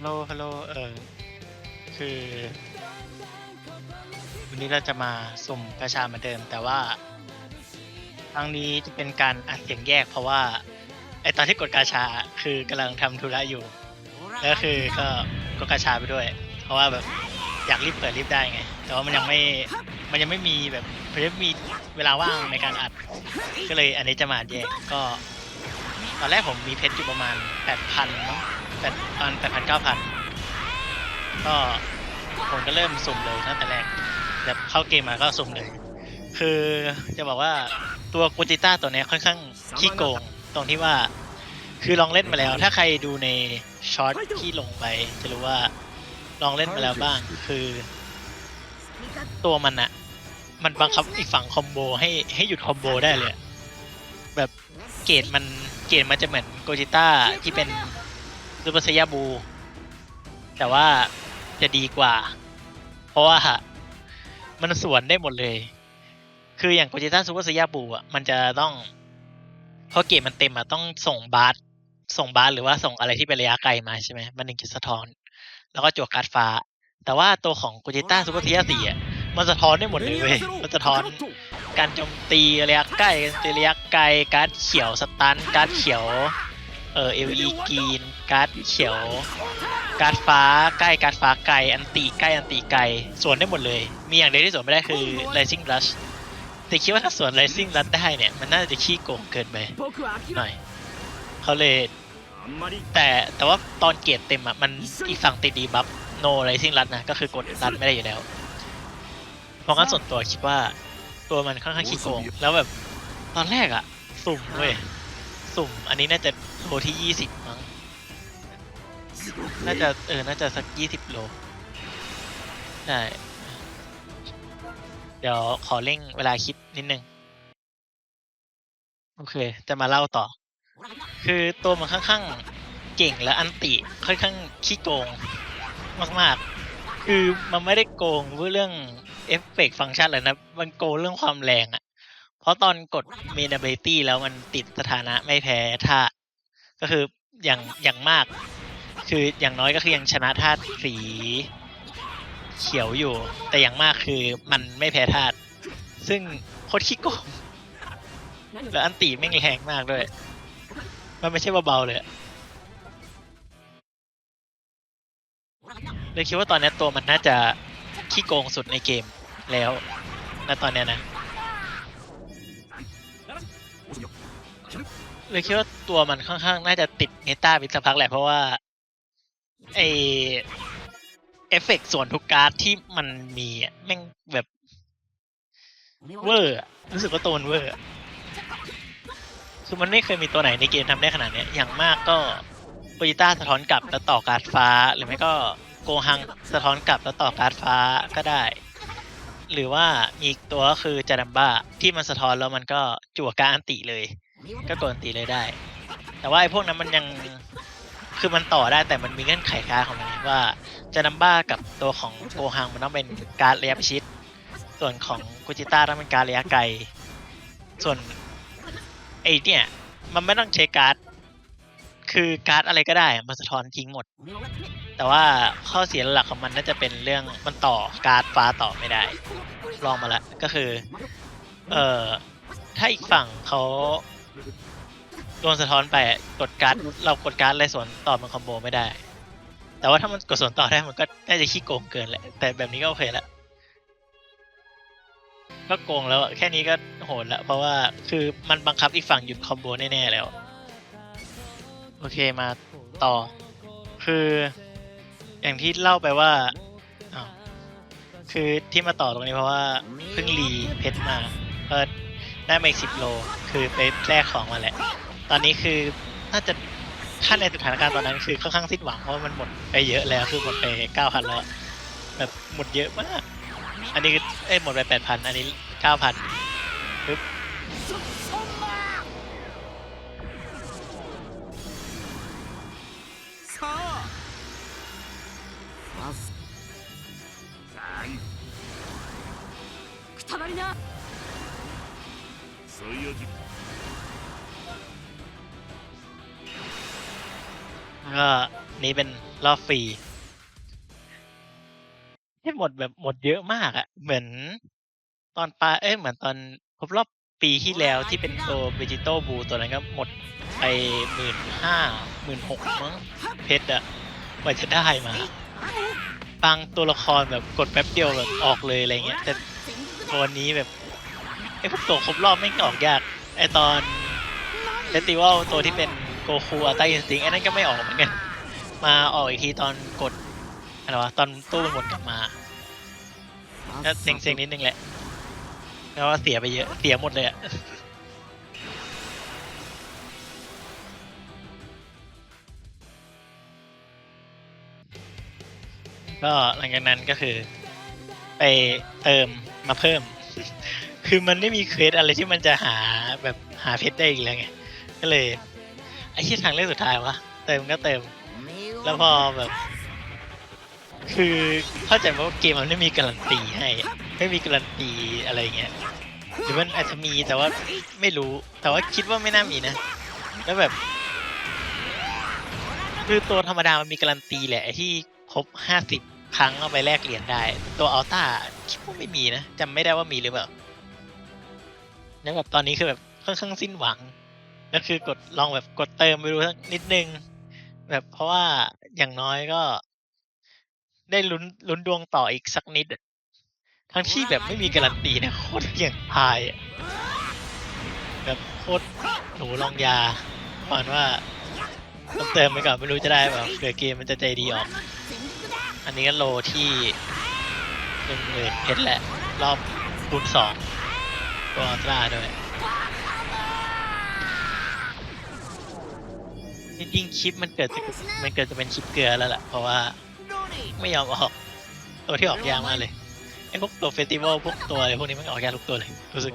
ฮัลโหลฮัลโหลเออคือ วันนี้เราจะมาสุ่มกระชาเหมือนเดิม แต่ว่า ครั้งนี้จะเป็นการอัดเสียงแยก เพราะว่าไอตอนที่กดกาชาคือกำลังทำธุระอยู่ แล้วคือก็กดกาชาไปด้วย เพราะว่าแบบอยากรีบเปิดรีบได้ไง แต่ว่ามันยังไม่มันยังไม่มีแบบมันยังไม่มีเวลาว่างในการอัด ก็เลยอันนี้จะมาอัดแยกก็ ตอนแรกผมมีเพชรอยู่ประมาณแปดพันมั้ง แปดพันแปดพันเก้าพันก็ผมก็เริ่มสุ่มเลยตั้งแต่แรกแบบเข้าเกมมาก็สุ่มเลย คือจะบอกว่าตัวกูจิต้าตัวนี้ค่อนข้างขี้โกงตรงที่ว่า คือลองเล่นมาแล้ว ถ้าใครดูในช็อตที่ลงไป จะรู้ว่าลองเล่นมาแล้วบ้าง คือ ตัวมันอะมันบังคับอีกฝั่งคอมโบให้ให้หยุดคอมโบได้เลย แบบเกรดมันเกรดมันจะเหมือนโกจิต้าที่เป็น ซูเปอร์ไซยาบู แต่ว่าจะดีกว่า เพราะว่ามันสวนได้หมดเลย คืออย่างโกจิต้าซูเปอร์ไซยาบูอะมันจะต้องเพราะเกรดมันเต็มอะต้องส่งบาสส่งบาสหรือว่าส่งอะไรที่เป็นระยะไกลมาใช่ไหมมันถึงจะสะท้อน แล้วก็จวกการ์ดฟ้า แต่ว่าตัวของโกจิต้าซูเปอร์ไซยาสี่อะมันสะท้อนได้หมดเลยเว้ย มันสะท้อนการโจมตีระยะใกล้การระยะไกล การเขียวสตัน การเขียว อ่อเอลีกรีนการ์ดเขียว การ์ดฟ้าใกล้การ์ดฟ้าไกลอันติใกล้อันติไกลสวนได้หมดเลย มีอย่างเดียวที่สวนไม่ได้คือ Rising Rush แต่คิดว่าถ้าสวน Rising Rush ได้เนี่ย มันน่าจะขี้โกงเกินไปหน่อยเขาเลย แต่แต่ว่าตอนเกียรเต็มอะ มันอีกฝั่งติดดีบัฟ no Rising Rush นะ ก็คือกดรันไม่ได้อยู่แล้ว เพราะงั้นส่วนตัวคิดว่าตัวมันค่อนข้างขี้โกงแล้วแบบตอนแรกอะสุ่มเว้ย สุ่ม อันนี้น่าจะโลที่ยี่สิบมั้ง น่าจะเออ น่าจะสักยี่สิบโลใช่เดี๋ยวขอเร่งเวลาคิดนิดนึง โอเค จะมาเล่าต่อ คือตัวมันค่อนข้างเก่งและอันติค่อนข้างขี้โกงมาก ๆ คือมันไม่ได้โกงเรื่องเอฟเฟกฟังก์ชันเลยนะ มันโกงเรื่องความแรงอะ ราะตอนกด m a n ability แล้วมันติดสถานะไม่แพ้ท่าก็คืออย่างอย่างมาก คืออย่างน้อยก็คือยังชนะธาตุสีเขียวอยู่ แต่อย่างมากคือมันไม่แพ้ธาตุซึ่งโคตรขี้โกงแล้วอันตีแม่งแรงมากด้วย มันไม่ใช่เบาๆเลยเลยคิดว่าตอนนี้ตัวมันน่าจะขี้โกงสุดในเกมแล้วณตอนเนี้ยนะ เลยคิดว่าตัวมันค่อนข้างน่าจะติดเมตาไปสักพักแหละเพราะว่าไอเอฟเฟกต์ส่วนทุกการ์ดที่มันมีอะแม่งแบบเวอร์อะรู้สึกว่าตัวมันเวอร์อะคือมันไม่เคยมีตัวไหนในเกมทำได้ขนาดเนี้ยอย่างมากก็โปจิต้าสะท้อนกลับแล้วต่อการ์ดฟ้า หรือไม่ก็โกฮังสะท้อนกลับแล้วต่อการ์ดฟ้าก็ได้ หรือว่ามีอีกตัวก็คือจาดัมบ้าที่มันสะท้อนแล้วมันก็จั่วการอันติเลย ก็กดอันติเลยได้ แต่ว่าไอ้พวกนั้นมันยังคือมันต่อได้แต่มันมีเงื่อนไขกาของมันว่าจะนัมบ้ากับตัวของโกฮังมันต้องเป็นการระยะประชิด ส่วนของกุจิต้าต้องเป็นการระยะไกล ส่วนไอ้เนี่ยมันไม่ต้องใช้การ์ด คือการ์ดอะไรก็ได้มันสะท้อนทิ้งหมด แต่ว่าข้อเสียหลักของมันน่าจะเป็นเรื่องมันต่อการ์ดฟ้าต่อไม่ได้ ลองมาแล้วก็คือ เอ่อถ้าอีกฝั่งเขา โดนสะท้อนไปกดการ์ดเรากดการ์ดอะไรสวนต่อมันคอมโบไม่ได้ แต่ว่าถ้ามันกดสวนต่อได้มันก็น่าจะขี้โกงเกินแหละ แต่แบบนี้ก็โอเคละก็โกงแล้วแค่นี้ก็โหดละเพราะว่าคือมันบังคับอีกฝั่งหยุดคอมโบแน่ๆแล้ว โอเคมาต่อ คืออย่างที่เล่าไปว่าคือที่มาต่อตรงนี้เพราะว่าเพิ่งรีเพชรมาเออได้มาอีกสิบโล คือไปแลกของมาแหละ ตอนนี้คือน่าจะถ้าในสถานการณ์ตอนนั้นคือค่อนข้างสิ้นหวังเพราะว่ามันหมดไปเยอะแล้วคือหมดไปเก้าพันแล้ว แบบหมดเยอะมาก อันนี้คือเอ้ยหมดไปแปดพันอันนี้เก้าพันปึ๊บ さあファースくたばりな そういう แล้วก็ นี้เป็นรอบฟรีที่หมดแบบหมดเยอะมากอะเหมือน ตอนปลาเอ้ยเหมือนตอนครบรอบปีที่แล้วที่เป็นตัวเวจิโตบูตัวนั้นก็หมดไปหมื่นห้าหมื่นหกมั้งเพชรอะกว่าจะได้มา บางตัวละครแบบกดแป๊บเดียวแบบออกเลยอะไรเงี้ย แต่ตัวนี้แบบ ไอ้พวกตัวครบรอบไม่ออกยาก ไอ้ตอนเฟสติวัลตัวที่เป็นโกคูอัลต้าอินสติ้งไอ้นั่นก็ไม่ออกเหมือนกัน มาออกอีกทีตอนกดอะไรวะตอนตู้มันหมดกลับมาก็เซ็งๆนิดนึงแหละแล้วว่าเสียไปเยอะ เสียหมดเลยอะก็หลังจากนั้นก็คือ ไปเติมมาเพิ่ม คือมันไม่มีเควสอะไรที่มันจะหาแบบหาเพชรได้อีกแล้วไง ก็เลยไอ้ที่ทางเลือกสุดท้ายวะเติมก็เติม แล้วพอแบบ คือเข้าใจว่าเกมมันไม่มีการันตีให้ ไม่มีการันตีอะไรเงี้ยหรือมันอาจจะมีแต่ว่าไม่รู้ แต่ว่าคิดว่าไม่น่ามีนะ แล้วแบบ คือตัวธรรมดามันมีการันตีแหละที่ครบห้าสิบครั้งเอาไปแลกเหรียญได้ ตัวอัลต้าคิดว่าไม่มีนะจำไม่ได้ว่ามีหรือเปล่า แล้วแบบตอนนี้คือแบบค่อนข้างสิ้นหวัง ก็คือกดลองแบบกดเติมไปดูสักนิดนึง แบบเพราะว่าอย่างน้อยก็ ได้ลุ้นลุ้นดวงต่ออีกสักนิด ทั้งที่แบบไม่มีการันตีนะโคตรเสี่ยงทายอะแบบโคตรหนูลองยาหวังว่าต้องเติมไปก่อนไม่รู้จะได้แบบเผื่อเกมมันจะใจดีออก อันนี้ก็โลที่หนึ่งหมื่นเพชรแหละ รอบคูณสองัวอัลตร้าด้วยจริงๆคลิปมันเกิดจะมันเกิดจะเป็นคลิปเกลือแล้วแหละเพราะว่าไม่ยอมออก ตัวที่ออกยากมากเลยไอ้พวกตัวเฟสติวัลพวกตัวอะไรพวกนี้มันออกยากทุกตัวเลยรู้สึก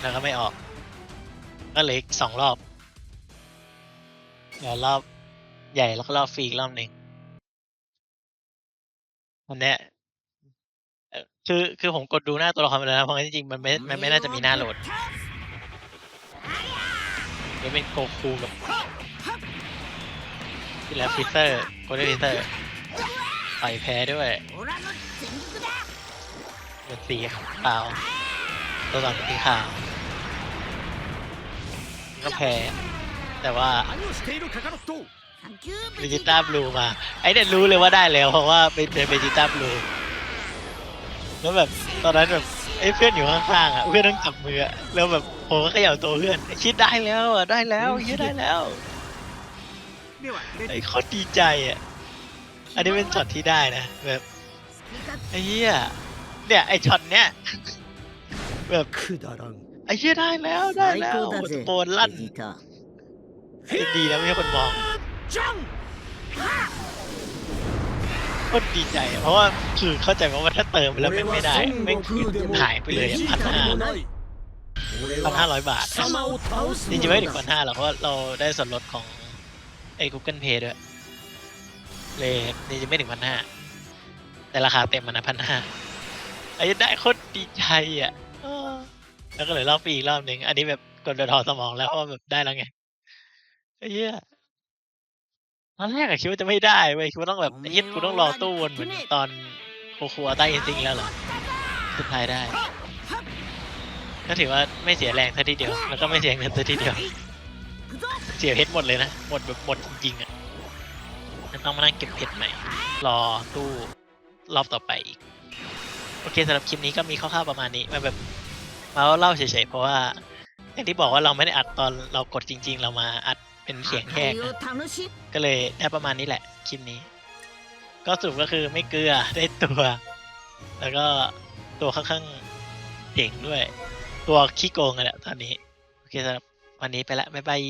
แล้วก็ไม่ออก ก็เล็กสองรอบ เดี๋ยวรอบใหญ่แล้วก็รอบฟรีอีกรอบหนึ่งอันเนี้ยคือคือผมกดดูหน้าตัวละครไปแล้วนะเพราะงั้นจริงๆมันไม่มันไม่น่าจะมีหน้าโหลดหรืเป็นโกคูกับที่แล้วฟิเตอร์โกด้นฟิเตอร์ต่อยแพ้ด้วยเป็นสีขาวตัวต่อเป็นสีขาวก็แพ้ แต่ว่าเบจิต้าบลูมา ไอ้เนี่ยรู้เลยว่าได้แล้ว เพราะว่าเป็นเบจิต้าบลูแล้วแบบตอนนั้นแบบไอ้เพื่อนอยู่ข้างๆอะเพื่อนต้องจับมือแล้วแบบผมก็เขย่าตัวเพื่อนคิดได้แล้วอะได้แล้วคิดได้แล้วไอ้เขาดีใจอะอันนี้เป็นช็อตที่ได้นะแบบไอ้เหี้ยเนี่ยไอ้ช็อตเนี้ยแบบไอ้เหี้ยได้แล้วได้แล้วโตนลั่น ดีนะไม่ให้คนมองก็ดีใจ เพราะว่าคือเข้าใจว่าถ้าเติมแล้วไม่ได้ไม่คือหายไปเลยพันห้าพันห้าร้อยบาทจริงๆไม่ถึงพันห้าหรอกเพราะเราได้ส่วนลดของไอ้ Google Pay ด้วยเลยนี่จะไม่ถึงพันห้าแต่ราคาเต็มมันนะพันห้าไอ้ได้โคตรดีใจอะแล้วก็เลยรอบปีอีกรอบหนึ่งอันนี้แบบกดดอทสมองแล้วเพราะแบบได้แล้วไง ไอ้เหี้ยตอนแรกอะคิดว่าจะไม่ได้เว้ยคิดว่าต้องแบบไอ้เหี้ยกูต้องรอตู้วนเหมือนตอนโคคัวใต้อินซิงแล้วเหรอสุดท้ายได้ ก็ถือว่าไม่เสียแรงสักทีเดียว แล้วก็ไม่เสียเงินสักทีเดียว เสียเพชรหมดเลยนะ หมดแบบหมดจริงๆอะงั้นต้องมานั่งเก็บเพชรใหม่ รอตู้รอบต่อไปอีก โอเคสำหรับคลิปนี้ก็มีคร่าวๆประมาณนี้มาแบบมาเล่าเฉยๆเพราะว่าอย่างที่บอกว่าเราไม่ได้อัดตอนเรากดจริง ๆ เรามาอัด เป็นเสียงแค่ก็เลยได้ประมาณนี้แหละคลิปนี้ ก็สรุปก็คือไม่เกลือได้ตัว แล้วก็ตัวค่อนข้างเจ๋งด้วย ตัวขี้โกงกันแหละตอนนี้ โอเคสำหรับวันนี้ไปละบ๊ายบาย